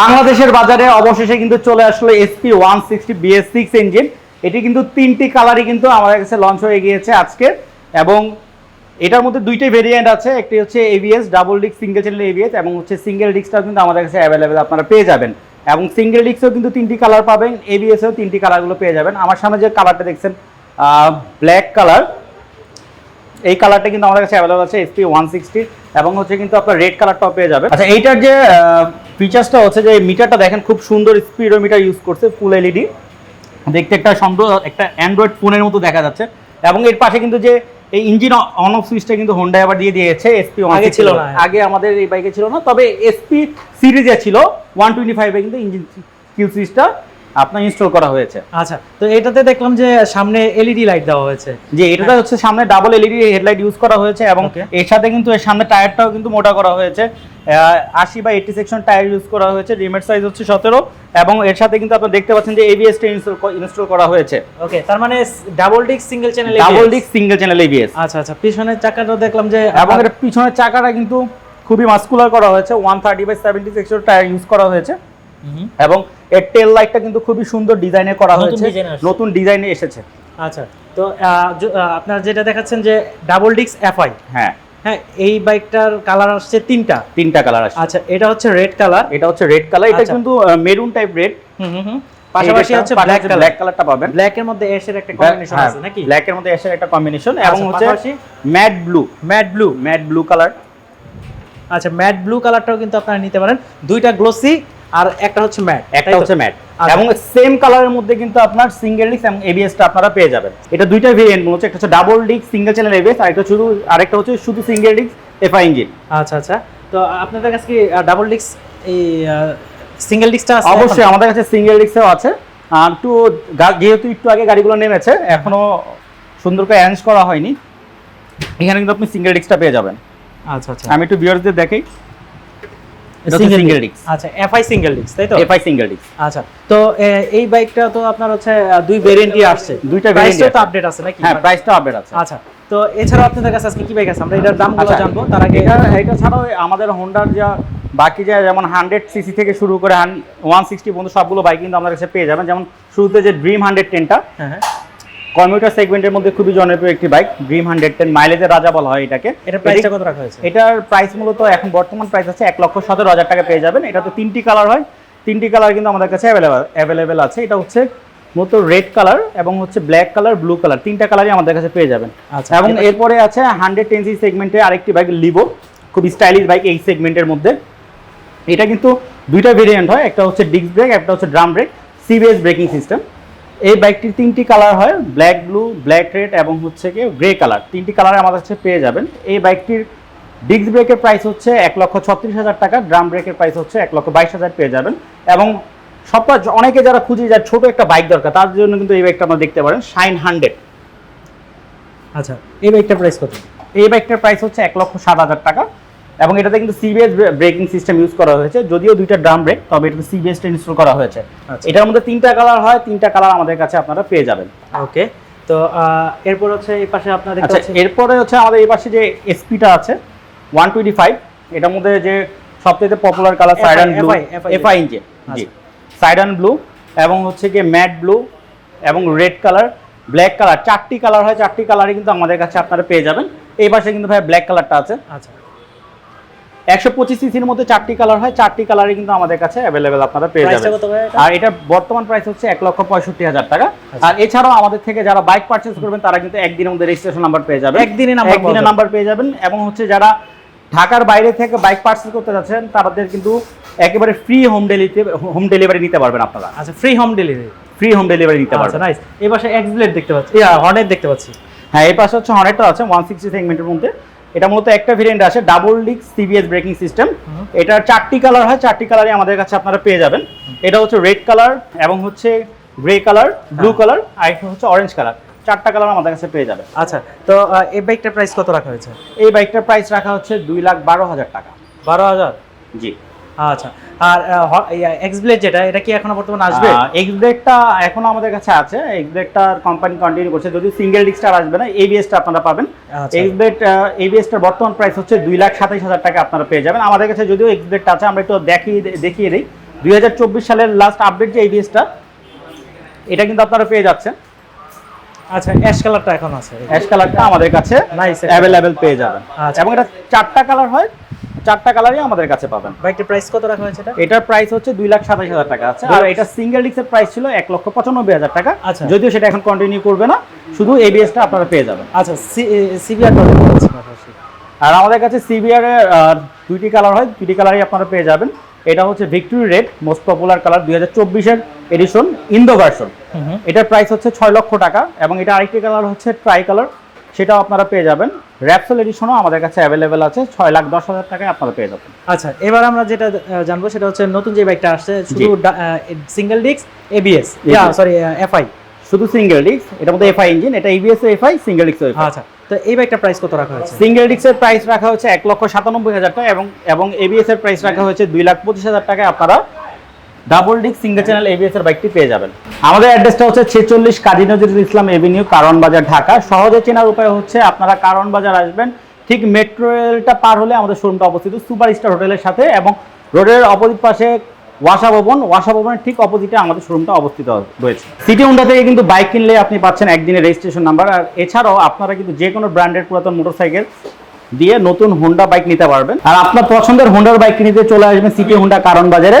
বাংলাদেশের বাজারে অবশেষে কিন্তু চলে আসলো SP one sixty BS six engine এটি কিন্তু তিনটি কালারই কিন্তু আমাদের কাছে লঞ্চ হয়ে গিয়েছে আজকে। এবং এটার মধ্যে দুইটাই ভেরিয়েন্ট আছে, একটি হচ্ছে ABS double disc single channel ABS এবং হচ্ছে সিঙ্গেল ডিস্কটাও কিন্তু আমাদের কাছে অ্যাভেলেবেল আপনারা পেয়ে যাবেন। এবং সিঙ্গেল ডিস্কও কিন্তু তিনটি কালার পাবেন এবিএসও তিনটি কালারগুলো পেয়ে যাবেন। আমার সামনে যে কালারটা দেখছেন ব্ল্যাক কালার এই কালারটা কিন্তু আমাদের কাছে অ্যাভেলেবল আছে এসপি ওয়ান সিক্সটি এবং হচ্ছে কিন্তু আপনার রেড কালারটাও পেয়ে যাবেন। আচ্ছা এইটার যে ফিচার্সটা হচ্ছে যে মিটারটা দেখেন খুব সুন্দর স্পিডোমিটার ইউজ করছে ফুল এলইডি দেখতে একটা সুন্দর একটা অ্যান্ড্রয়েড ফোনের মতো দেখা যাচ্ছে। এবং এর পাশে কিন্তু যে এই ইঞ্জিন অন অফ সুইচটা কিন্তু হোন্ডা আবার দিয়ে দিয়েছে এসপি আগে ছিল না। আগে আমাদের এই বাইকে ছিল না তবে এসপি সিরিজে ছিল ওয়ান টোয়েন্টি ফাইভে কিন্তু ইঞ্জিন কিল সুইচটা আপনার ইনস্টল করা হয়েছে। আচ্ছা তো এটাতে দেখলাম যে সামনে এলইডি লাইট দেওয়া হয়েছে। যে এটাতে হচ্ছে সামনে ডাবল এলইডি হেডলাইট ইউজ করা হয়েছে এবং এর সাথে কিন্তু এর সামনে টায়ারটাও কিন্তু মোটা করা হয়েছে। আশি বা এইটি সেকশন টায়ার ইউজ করা হয়েছে রিমের সাইজ হচ্ছে সতেরো এবং এর সাথে কিন্তু আপনারা দেখতে পাচ্ছেন যে এবিএসটা ইনস্টল করা হয়েছে। ওকে তার মানে double disc single channel double disc single channel ABS আচ্ছা আচ্ছা পিছনের চাকাটা দেখলাম যে এবং এর পিছনের চাকাটা কিন্তু খুবই মাস্কুলার করা হয়েছে one thirty by seventy section tyre use করা হয়েছে। এবং এর টেল লাইটটা কিন্তু খুবই সুন্দর ডিজাইনে করা হয়েছে। নতুন ডিজাইনে এসেছে। আচ্ছা তো আপনার যেটা দেখাচ্ছেন যে ডাবল ডিস্ক এফআই হ্যাঁ। হ্যাঁ এই বাইকটার কালার আসছে তিনটা। তিনটা কালার আসছে। আচ্ছা এটা হচ্ছে রেড কালার এটা হচ্ছে রেড কালার এটা আচ্ছা। কিন্তু মেরুন টাইপ রেড হুম হুম পাশাপাশি হচ্ছে ব্ল্যাক কালার ব্ল্যাক কালারটা পাবেন। ব্ল্যাক এর মধ্যে এসের একটা কম্বিনেশন আছে নাকি? ব্ল্যাক এর মধ্যে এসে একটা কম্বিনেশন এবং আচ্ছা, হচ্ছে পাশাপাশি? Matte blue matte blue matte blue colour আচ্ছা ম্যাট ব্লু কালারটাও কিন্তু আপনারা নিতে পারেন। দুইটা গ্লোসি আর একটা হচ্ছে ম্যাট একটা হচ্ছে ম্যাট। এবং সেম কালারের মধ্যে কিন্তু আপনার সিঙ্গেল ডিস্ক এবং এবিএস টা আপনারা পেয়ে যাবেন। এটা দুইটা ভেরিয়েন্ট হচ্ছে একটা হচ্ছে double disc single channel ABS আর একটা শুধু আরেকটা হচ্ছে শুধু সিঙ্গেল ডিস্ক এফআই ইঞ্জিন আচ্ছা আচ্ছা। তো আপনাদের কাছে কি ডাবল ডিস্ক এই সিঙ্গেল ডিস্কটা আছে অবশ্যই আমাদের কাছে সিঙ্গেল ডিস্কও আছে। আর একটু যেহেতু একটু আগে গাড়িগুলো নেমেছে এখনও সুন্দর করে অ্যারেঞ্জ করা হয়নি। এখানে কিন্তু আপনি সিঙ্গেল ডিস্কটা পেয়ে যাবেন। আচ্ছা আচ্ছা। আমি একটু ভিউয়ারদের দেখাই। আচ্ছা এফআই সিঙ্গেল ডিস্ক তাই তো? এফআই সিঙ্গেল ডিস্ক আচ্ছা তো এই বাইকটা তো আপনার হচ্ছে দুই ভেরিয়েন্টই আসছে। দুইটা প্রাইসটা তো আছে। আপডেট আছে নাকি? হ্যাঁ প্রাইসটা আপডেট আছে। আচ্ছা তো এছাড়াও আপনাদের কাছে আজকে কি বাইক আছে? আমরা এটার দামগুলো আচ্ছা, জানব তার আগে এটা এটা ছাড়াও আমাদের হোন্ডার যা বাকি যা যেমন হান্ড্রেড সিসি থেকে শুরু করে ওয়ান সিক্সটি পর্যন্ত সবগুলো বাইক কিন্তু আমাদের কাছে পেয়ে যাবেন। যেমন শুরুতে যে ড্রিম হান্ড্রেড টেনটা হ্যাঁ হ্যাঁ। কমিউটার সেগমেন্টের মধ্যে খুবই জনপ্রিয় একটি বাইক ড্রিম হান্ড্রেড টেন মাইলেজের রাজা বলা হয় এটাকে। এটা প্রাইসটা কত রাখা হয়েছে? এটার প্রাইস মূলত এখন বর্তমান প্রাইস আছে এক লক্ষ সতেরো হাজার টাকা পেয়ে যাবেন। এটা তো তিনটি কালার হয়। তিনটি কালার কিন্তু আমাদের কাছে অ্যাভেলেবেল অ্যাভেলেবেল আছে। এটা হচ্ছে মূলত রেড কালার এবং হচ্ছে ব্ল্যাক কালার ব্লু কালার তিনটা কালারই আমাদের কাছে পেয়ে যাবেন। আচ্ছা, এবং এরপরে আছে হান্ড্রেড টেন সি সেগমেন্টে আরেকটি বাইক লিভো খুব স্টাইলিশ বাইক এই সেগমেন্টের মধ্যে। এটা কিন্তু দুইটা ভেরিয়েন্ট হয়। একটা হচ্ছে ডিস্ক ব্রেক একটা হচ্ছে drum brake CBS braking system এই বাইকটির তিনটি কালার হয় ব্ল্যাক ব্লু ব্ল্যাক রেড এবং হচ্ছে কি গ্রে কালার। তিনটি কালার আমাদের কাছে পেয়ে যাবেন। এই বাইকটির ডিস্ক ব্রেকের প্রাইস হচ্ছে এক লক্ষ ছত্রিশ হাজার টাকা ড্রাম ব্রেকের প্রাইস হচ্ছে এক লক্ষ বাইশ হাজার পেয়ে যাবেন। এবং সবটা অনেকে যারা খুঁজে যায় ছোট একটা বাইক দরকার তার জন্য কিন্তু এই বাইকটা আপনারা দেখতে পারেন শাইন হান্ড্রেড আচ্ছা এই বাইকটার প্রাইস কত? এই বাইকটার প্রাইস হচ্ছে এক লক্ষ সাত হাজার টাকা। এবং এটাতে কিন্তু সিবিএস ব্রেকিং সিস্টেম ইউজ করা হয়েছে। যদিও দুইটা ড্রাম ব্রেক তবে এটাতে সিবিএসটা ইনস্টল করা হয়েছে। আচ্ছা। এটার মধ্যে তিনটা কালার হয় তিনটা কালার আমাদের কাছে আপনারা পেয়ে যাবেন। ওকে তো এরপর হচ্ছে এই পাশে আপনার দেখতে আচ্ছা এরপরে হচ্ছে আমাদের এই পাশে যে এসপিটা আছে ওয়ান টোয়েন্টি ফাইভ এটার মধ্যে যে সবথেকে পপুলার কালার সাইডান ব্লু এফআই ইঞ্জিন জি। সাইডান ব্লু এবং হচ্ছে গিয়ে ম্যাট ব্লু এবং রেড কালার ব্ল্যাক কালার চারটি কালার হয় চারটি কালারই কিন্তু আমাদের কাছে আপনারা পেয়ে যাবেন। এই পাশে কিন্তু ভাই ব্ল্যাক কালারটা আছে। আচ্ছা। একশো পঁচিশ সিসির মধ্যে চারটি কালার হয় চারটি কালারই কিন্তু আমাদের কাছে অ্যাভেলেবেল আপনারা পেয়ে যাবেন? আর এটা বর্তমান প্রাইস হচ্ছে এক লক্ষ পঁয়ষট্টি হাজার টাকা। আচ্ছা। আর এছাড়াও আমাদের থেকে যারা বাইক পারচেস করবেন তারা কিন্তু একদিনের মধ্যে রেজিস্ট্রেশন নাম্বার পেয়ে যাবেন। একদিনে পাওয়া একদিনে নাম্বার পেয়ে যাবেন এবং হচ্ছে যারা ঢাকার বাইরে থেকে বাইক পারচেস করতে যাচ্ছেন তাদের কিন্তু একেবারে free home delivery home delivery নিতে পারবেন আপনারা। আচ্ছা free home delivery free home delivery নিতে আচ্ছা পারবেন। নাইস এই পাশে এক্স ব্লেড দেখতে পাচ্ছি। হর্নেট দেখতে পাচ্ছি। হ্যাঁ এই পাশে হচ্ছে হনেটটা আছে ওয়ান সিক্সটি সেগমেন্টের মধ্যে। এটা মূলত একটা ভেরিয়েন্ট আছে ডাবল লিক সিবিএস ব্রেকিং সিস্টেম এটা এটার চারটি কালার হয় চারটি কালারই আমাদের কাছে আপনারা পেয়ে যাবেন। এটা হচ্ছে রেড কালার এবং হচ্ছে গ্রে কালার ব্লু। কালার আর একটা হচ্ছে অরেঞ্জ কালার চারটা কালার আমাদের কাছে পেয়ে যাবে আচ্ছা তো এই বাইকটার প্রাইস কত রাখা হয়েছে? এই বাইকটার প্রাইস রাখা হচ্ছে দুই লাখ বারো হাজার টাকা। বারো হাজার? জি। আচ্ছা। আর এক্স ব্লেড যেটা এটা কি এখনও বর্তমানে আসবে? এক্স এখনও আমাদের কাছে আছে। এক্স কোম্পানি কন্টিনিউ করছে। যদি সিঙ্গেল ডিস্কটা আসবে না এবিএসটা আপনারা পাবেন। আচ্ছা। এক্স এবিএসটার বর্তমান প্রাইস হচ্ছে দুই লাখ সাতাইশ হাজার টাকা আপনারা পেয়ে যাবেন। আমাদের কাছে যদিও এক্স আছে আমরা একটু দেখিয়ে দেখিয়ে দিই। দুই হাজার চব্বিশ সালের লাস্ট আপডেট যে এবিএসটা এটা কিন্তু আপনারা পেয়ে যাচ্ছেন। আচ্ছা অ্যাশ কালারটা এখন আছে। অ্যাশ কালারটা আমাদের কাছে. অ্যাভেলেবেল পেয়ে যাবেন। আচ্ছা। এবং এটা চারটা কালার হয় চারটা কালারই আমাদের কাছে পাবেন। বাইকটির প্রাইস কত রাখা হয়েছে এটা? এটার প্রাইস হচ্ছে দুই লাখ সাতাশ হাজার টাকা। আছে আর এটা সিঙ্গেল ডিস্কের প্রাইস ছিল এক লক্ষ পঁচানব্বই হাজার টাকা। আচ্ছা। যদিও সেটা এখন কন্টিনিউ করবে না শুধু এবিএসটা আপনারা পেয়ে যাবেন। আচ্ছা পাশাপাশি। আর আমাদের কাছে সিবিআর এর দুইটি কালার হয় দুইটি কালারই আপনারা পেয়ে যাবেন। এটা হচ্ছে victory red most popular colour দুই হাজার চব্বিশের এডিশন ইন্দো ভার্সন। এটার প্রাইস হচ্ছে ছয় লক্ষ টাকা এবং এটা আরেকটি কালার হচ্ছে ট্রাই কালার সেটাও আপনারা পেয়ে যাবেন। র্যাপসেল এডিশনও আমাদের কাছে অ্যাভেলেবেল আছে। ছয় লাখ দশ হাজার টাকায় আপনারা পেয়ে যাবেন। আচ্ছা এবার আমরা যেটা জানব সেটা হচ্ছে নতুন যে বাইকটা আসছে শুধু single disc ABS sorry FI শুধু সিঙ্গেল ডিস্ক এটার মধ্যে এফআই ইঞ্জিন এটা এবিএস এফআই সিঙ্গেল ডিস্ক আচ্ছা তো এই বাইকটার প্রাইস কত রাখা হয়েছে? সিঙ্গেল ডিস্কের প্রাইস রাখা হচ্ছে এক লক্ষ সাতানব্বই হাজার টাকা এবং এবং এবিএস এর প্রাইস রাখা হয়েছে দুই লাখ পঁচিশ হাজার টাকায়। আপনারা double disc single channel ABS এর বাইকটি পেয়ে যাবেন। আমাদের অ্যাড্রেসটা হচ্ছে ছেচল্লিশ কাজী নজরুল ইসলাম এভিনিউ কারণ বাজার ঢাকা। সহজে চেনার উপায় হচ্ছে আপনারা কারণ বাজার আসবেন। ঠিক মেট্রো রেলটা পার হলে আমাদের শোরুমটা অবস্থিত সুপার স্টার হোটেলের সাথে এবং রোডের অপোজিট পাশে ওয়াসা ভবন ওয়াসা ভবনের ঠিক অপোজিটে আমাদের শোরুমটা অবস্থিত রয়েছে। সিটি হুন্ডা থেকে কিন্তু বাইক কিনলে আপনি পাচ্ছেন একদিনের রেজিস্ট্রেশন নাম্বার আর এছাড়াও আপনারা কিন্তু যে কোনো ব্র্যান্ডের পুরাতন মোটরসাইকেল দিয়ে নতুন হোন্ডা বাইক নিতে পারবেন। আর আপনার পছন্দের হোন্ডার বাইক কিনতে চলে আসবেন সিটি হোন্ডা কারণ বাজারে